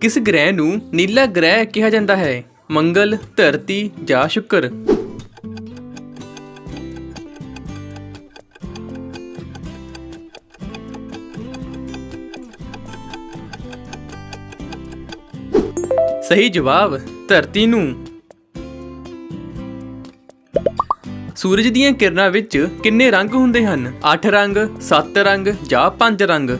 ਕਿਸ ਗ੍ਰਹਿ ਨੂੰ ਨੀਲਾ ਗ੍ਰਹਿ ਕਿਹਾ ਜਾਂਦਾ ਹੈ? ਮੰਗਲ, ਧਰਤੀ ਜਾਂ ਸ਼ੁੱਕਰ? ਸਹੀ ਜਵਾਬ, ਧਰਤੀ ਨੂੰ। ਸੂਰਜ ਦੀਆਂ ਕਿਰਨਾਂ ਵਿੱਚ ਕਿੰਨੇ ਰੰਗ ਹੁੰਦੇ ਹਨ? 8 ਰੰਗ 7 ਰੰਗ ਜਾਂ 5 ਰੰਗ?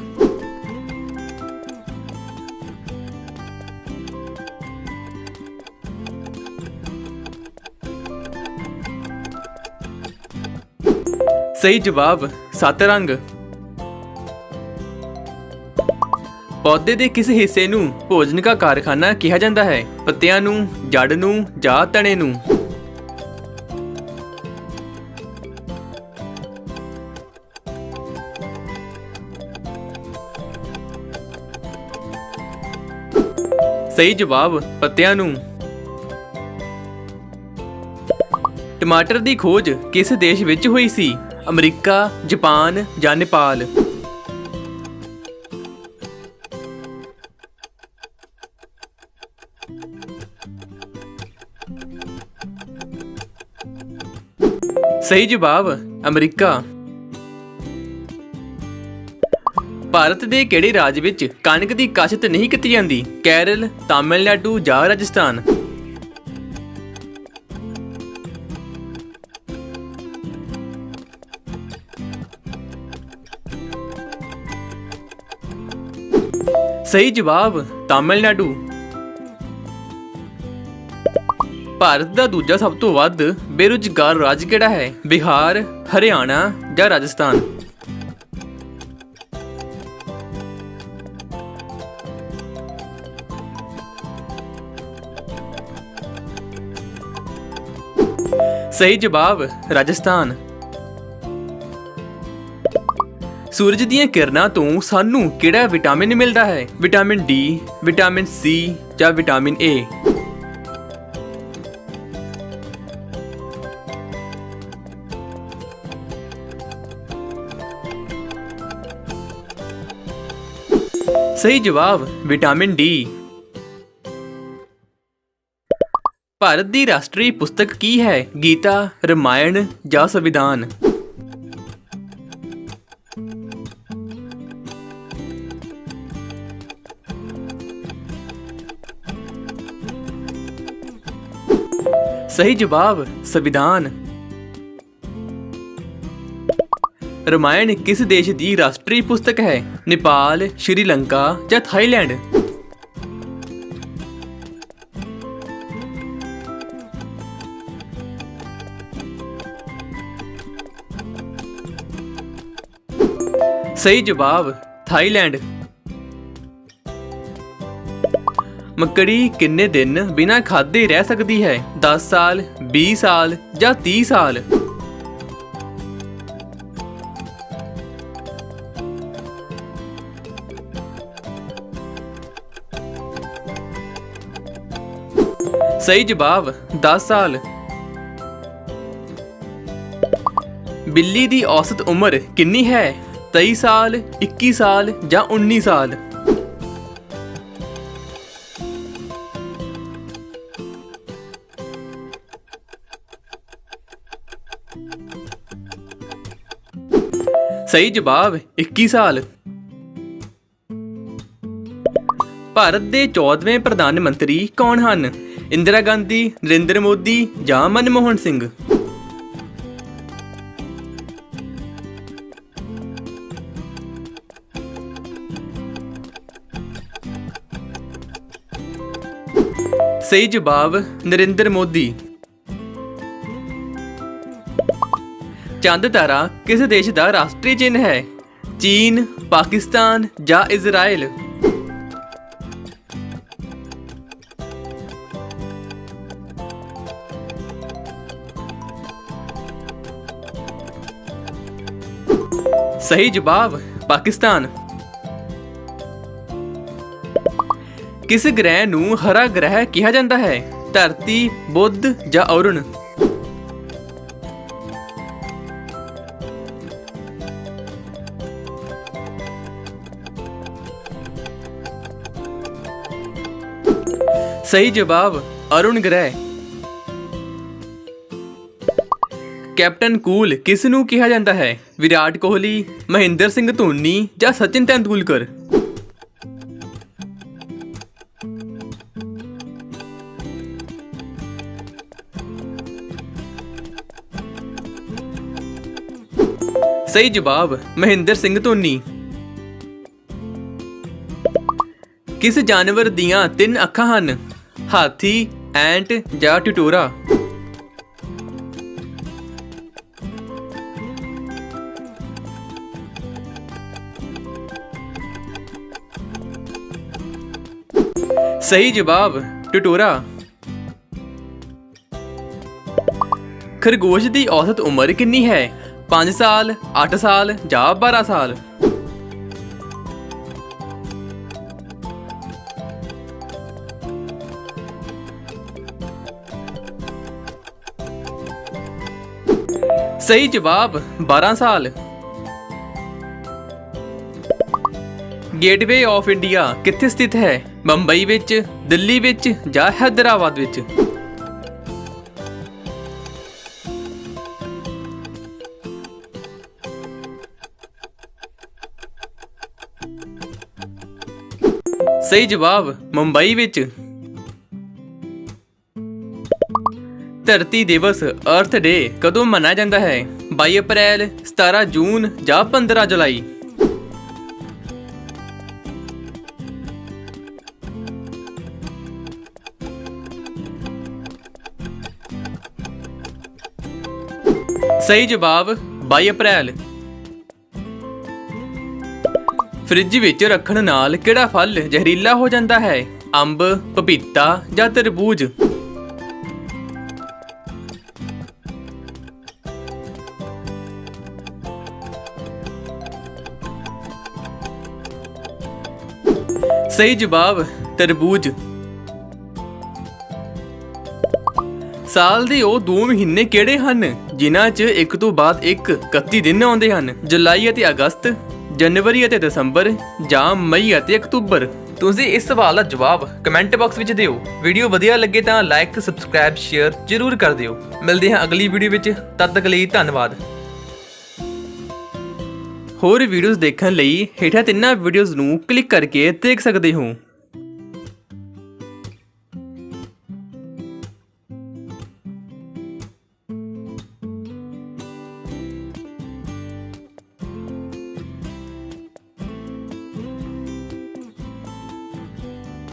ਸਹੀ ਜਵਾਬ, ਸੱਤ ਰੰਗ। ਪੌਦੇ ਦੇ ਕਿਸ ਹਿੱਸੇ ਨੂੰ ਭੋਜਨ ਦਾ ਕਾਰਖਾਨਾ ਕਿਹਾ ਜਾਂਦਾ ਹੈ? ਪੱਤਿਆਂ ਨੂੰ, ਜੜ ਨੂੰ ਜਾਂ ਤਣੇ ਨੂੰ? ਸਹੀ ਜਵਾਬ, ਪੱਤਿਆਂ ਨੂੰ। ਟਮਾਟਰ ਦੀ ਖੋਜ ਕਿਸ ਦੇਸ਼ ਵਿੱਚ ਹੋਈ ਸੀ? ਅਮਰੀਕਾ, ਜਾਪਾਨ ਜਾਂ ਨੇਪਾਲ। ਸਹੀ ਜਵਾਬ, ਅਮਰੀਕਾ। ਭਾਰਤ ਦੇ ਕਿਹੜੇ ਰਾਜ ਵਿੱਚ ਕਣਕ ਦੀ ਕਾਸ਼ਤ ਨਹੀਂ ਕੀਤੀ ਜਾਂਦੀ? ਕੇਰਲ, ਤਾਮਿਲਨਾਡੂ ਜਾਂ ਰਾਜਸਥਾਨ? ਸਹੀ ਜਵਾਬ ਤਾਮਿਲਨਾਡੂ। ਭਾਰਤ ਦਾ ਦੂਜਾ ਸਭ ਤੋਂ ਵੱਧ ਬੇਰੁਜ਼ਗਾਰ ਰਾਜ ਕਿਹੜਾ ਹੈ? ਬਿਹਾਰ, ਹਰਿਆਣਾ ਜਾਂ ਰਾਜਸਥਾਨ? ਸਹੀ ਜਵਾਬ ਰਾਜਸਥਾਨ। ਸੂਰਜ ਦੀਆਂ ਕਿਰਨਾਂ ਤੋਂ ਸਾਨੂੰ ਕਿਹੜਾ ਵਿਟਾਮਿਨ ਮਿਲਦਾ ਹੈ? ਵਿਟਾਮਿਨ ਡੀ, ਵਿਟਾਮਿਨ ਸੀ ਜਾਂ ਵਿਟਾਮਿਨ ਏ? ਸਹੀ ਜਵਾਬ, ਵਿਟਾਮਿਨ ਡੀ। ਭਾਰਤ ਦੀ ਰਾਸ਼ਟਰੀ ਪੁਸਤਕ ਕੀ ਹੈ? ਗੀਤਾ, ਰਮਾਇਣ ਜਾਂ ਸੰਵਿਧਾਨ? ਸਹੀ ਜਵਾਬ ਸੰਵਿਧਾਨ ਰਮਾਇਣ ਕਿਸ ਦੇਸ਼ ਦੀ ਰਾਸ਼ਟਰੀ ਪੁਸਤਕ ਹੈ ਨੇਪਾਲ ਸ਼੍ਰੀਲੰਕਾ ਜਾਂ ਥਾਈਲੈਂਡ ਸਹੀ ਜਵਾਬ ਥਾਈਲੈਂਡ ਮੱਕੜੀ ਕਿੰਨੇ ਦਿਨ ਬਿਨਾਂ ਖਾਦੇ ਰਹਿ ਸਕਦੀ ਹੈ? 10 ਸਾਲ 20 ਸਾਲ ਜਾਂ 30 ਸਾਲ? ਸਹੀ ਜਵਾਬ 10 ਸਾਲ। ਬਿੱਲੀ ਦੀ ਔਸਤ ਉਮਰ ਕਿੰਨੀ ਹੈ? 23 ਸਾਲ 21 ਸਾਲ ਜਾਂ 19 ਸਾਲ? ਸਹੀ ਜਵਾਬ 21 ਸਾਲ। ਭਾਰਤ ਦੇ 14ਵੇਂ ਪ੍ਰਧਾਨ ਮੰਤਰੀ ਕੌਣ ਹਨ? ਇੰਦਰਾ ਗਾਂਧੀ, ਨਰਿੰਦਰ ਮੋਦੀ ਜਾਂ ਮਨਮੋਹਨ ਸਿੰਘ? ਸਹੀ ਜਵਾਬ ਨਰਿੰਦਰ ਮੋਦੀ। ਚੰਦ ਤਾਰਾ ਕਿਸ ਦੇਸ਼ ਦਾ ਰਾਸ਼ਟਰੀ ਚਿੰਨ੍ਹ ਹੈ? ਚੀਨ, ਪਾਕਿਸਤਾਨ ਜਾਂ ਇਜ਼ਰਾਈਲ ਸਹੀ ਜਵਾਬ, ਪਾਕਿਸਤਾਨ। ਕਿਸ ਗ੍ਰਹਿ ਨੂੰ ਹਰਾ ਗ੍ਰਹਿ ਕਿਹਾ ਜਾਂਦਾ ਹੈ? ਧਰਤੀ, ਬੁੱਧ ਜਾਂ ਅਰੁਣ? ਸਹੀ ਜਵਾਬ ਅਰੁਣ ਗ੍ਰਹਿ। ਕੈਪਟਨ ਕੂਲ ਕਿਸ ਨੂੰ ਕਿਹਾ ਜਾਂਦਾ ਹੈ? ਵਿਰਾਟ ਕੋਹਲੀ, ਮਹਿੰਦਰ ਸਿੰਘ ਧੋਨੀ ਜਾਂ ਸਚਿਨ ਤੇਂਦੁਲਕਰ? ਸਹੀ ਜਵਾਬ ਮਹਿੰਦਰ ਸਿੰਘ ਧੋਨੀ। ਕਿਸ ਜਾਨਵਰ ਦੀਆਂ ਤਿੰਨ ਅੱਖਾਂ ਹਨ? ਹਾਥੀ, ਐਂਟ ਜਾਂ ਟਿਟੋਰਾ? ਸਹੀ ਜਵਾਬ, ਟਿਟੋਰਾ। ਖਰਗੋਸ਼ ਦੀ ਔਸਤ ਉਮਰ ਕਿੰਨੀ ਹੈ? 5 ਸਾਲ 8 ਸਾਲ ਜਾਂ 12 ਸਾਲ? ਸਹੀ ਜਵਾਬ 12 ਸਾਲ। ਗੇਟਵੇ ਆਫ ਇੰਡੀਆ ਕਿੱਥੇ ਸਥਿਤ ਹੈ? ਬੰਬਈ ਵਿੱਚ, ਦਿੱਲੀ ਵਿੱਚ ਜਾਂ ਹੈਦਰਾਬਾਦ ਵਿੱਚ? ਸਹੀ ਜਵਾਬ, ਮੁੰਬਈ ਵਿੱਚ। ਧਰਤੀ ਦਿਵਸ ਅਰਥ ਡੇ ਕਦੋਂ ਮਨਾਇਆ ਜਾਂਦਾ ਹੈ? 22 ਅਪ੍ਰੈਲ 17 ਜੂਨ ਜਾਂ 15 ਜੁਲਾਈ? ਸਹੀ ਜਵਾਬ 22 ਅਪ੍ਰੈਲ। ਫ੍ਰਿਜ ਵਿੱਚ ਰੱਖਣ ਨਾਲ ਕਿਹੜਾ ਫਲ ਜ਼ਹਿਰੀਲਾ ਹੋ ਜਾਂਦਾ ਹੈ? ਅੰਬ, ਪਪੀਤਾ ਜਾਂ ਤਰਬੂਜ? ਸਹੀ ਜਵਾਬ, ਤਰਬੂਜ। ਸਾਲ ਦੇ ਉਹ ਦੋ ਮਹੀਨੇ ਕਿਹੜੇ ਹਨ, ਜਿਨ੍ਹਾਂ 'ਚ ਇੱਕ ਤੋਂ ਬਾਅਦ ਇੱਕ 31 ਦਿਨ ਆਉਂਦੇ ਹਨ? ਜੁਲਾਈ ਅਤੇ ਅਗਸਤ, ਜਨਵਰੀ ਅਤੇ ਦਸੰਬਰ, ਜਾਂ ਮਈ ਅਤੇ ਅਕਤੂਬਰ? ਤੁਸੀਂ ਇਸ ਸਵਾਲ ਦਾ ਜਵਾਬ ਕਮੈਂਟ ਬਾਕਸ ਵਿੱਚ ਦਿਓ। ਵੀਡੀਓ ਵਧੀਆ ਲੱਗੇ ਤਾਂ ਲਾਈਕ, ਸਬਸਕ੍ਰਾਈਬ, ਸ਼ੇਅਰ ਜ਼ਰੂਰ ਕਰ ਦਿਓ। ਮਿਲਦੇ ਹਾਂ ਅਗਲੀ ਵੀਡੀਓ ਵਿੱਚ। ਤਦ ਤੱਕ ਲਈ ਧੰਨਵਾਦ। ਹੋਰ ਵੀਡੀਓਜ਼ ਦੇਖਣ ਲਈ ਹੇਠਾਂ ਤਿੰਨਾਂ ਵੀਡੀਓਜ਼ ਨੂੰ ਕਲਿੱਕ ਕਰਕੇ ਦੇਖ ਸਕਦੇ ਹੋ।